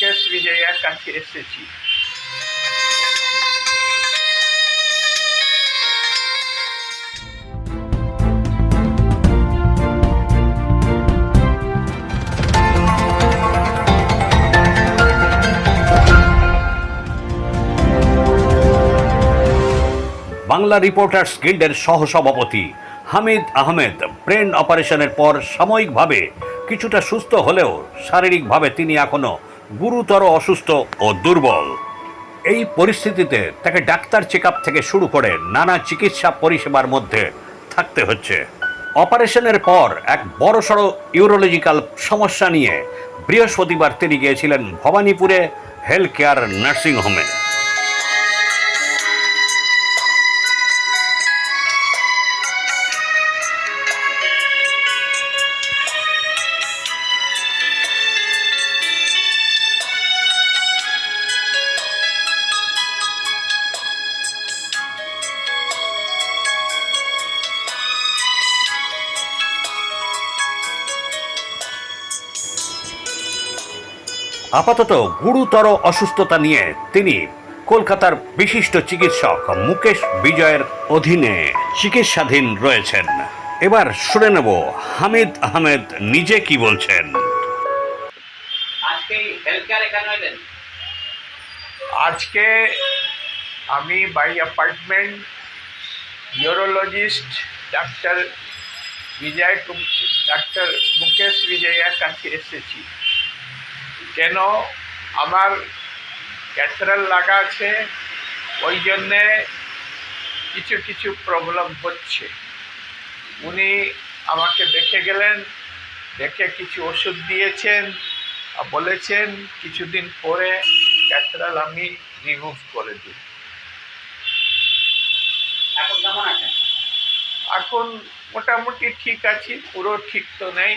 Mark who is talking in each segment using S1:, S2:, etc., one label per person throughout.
S1: বিজয়ার কাছে এসেছি।
S2: বাংলা রিপোর্টার্স গিল্ডের সহসভাপতি হামিদ আহমেদ ব্রেন অপারেশনের পর সাময়িকভাবে কিছুটা সুস্থ হলেও শারীরিকভাবে তিনি এখনও গুরুতর অসুস্থ ও দুর্বল। এই পরিস্থিতিতে তাকে ডাক্তার চেক থেকে শুরু করে নানা চিকিৎসা পরিষেবার মধ্যে থাকতে হচ্ছে। অপারেশনের পর এক বড়সড় ইউরোলজিক্যাল সমস্যা নিয়ে বৃহস্পতিবার তিনি গিয়েছিলেন ভবানীপুরে হেলথ কেয়ার নার্সিংহোমে। আপাতত গুরুতর অসুস্থতা নিয়ে তিনি কলকাতার বিশিষ্ট চিকিৎসক মুকেশ বিজয়ের অধীনে চিকিৎসাধীন রয়েছেন। এবার শুনে নেব হামিদ আহমেদ নিজে কি বলছেন।
S3: আজকে হেলথ কেয়ার এখানে এলেন
S1: আজকে আমি by apartment urologist doctor Bijoy doctor Mukesh বিজয়ার কাছে এসেছি। কেন আমার ক্যাথরাল লাগা আছে? ওই জন্যে কিছু কিছু প্রবলেম হচ্ছে। উনি আমাকে দেখে গেলেন দেখে কিছু ওষুধ দিয়েছেন আর বলেছেন কিছুদিন পরে ক্যাথরাল আমি রিমুভ করে দিই
S3: এখন
S1: মোটামুটি ঠিক আছি পুরো ঠিক তো নেই।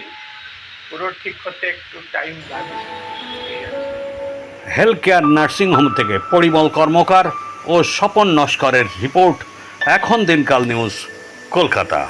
S2: হেলথ কেয়ার নার্সিংহোম থেকে পরিমল কর্মকার ও স্বপন নস্করের রিপোর্ট এখন দিনকাল নিউজ কলকাতা।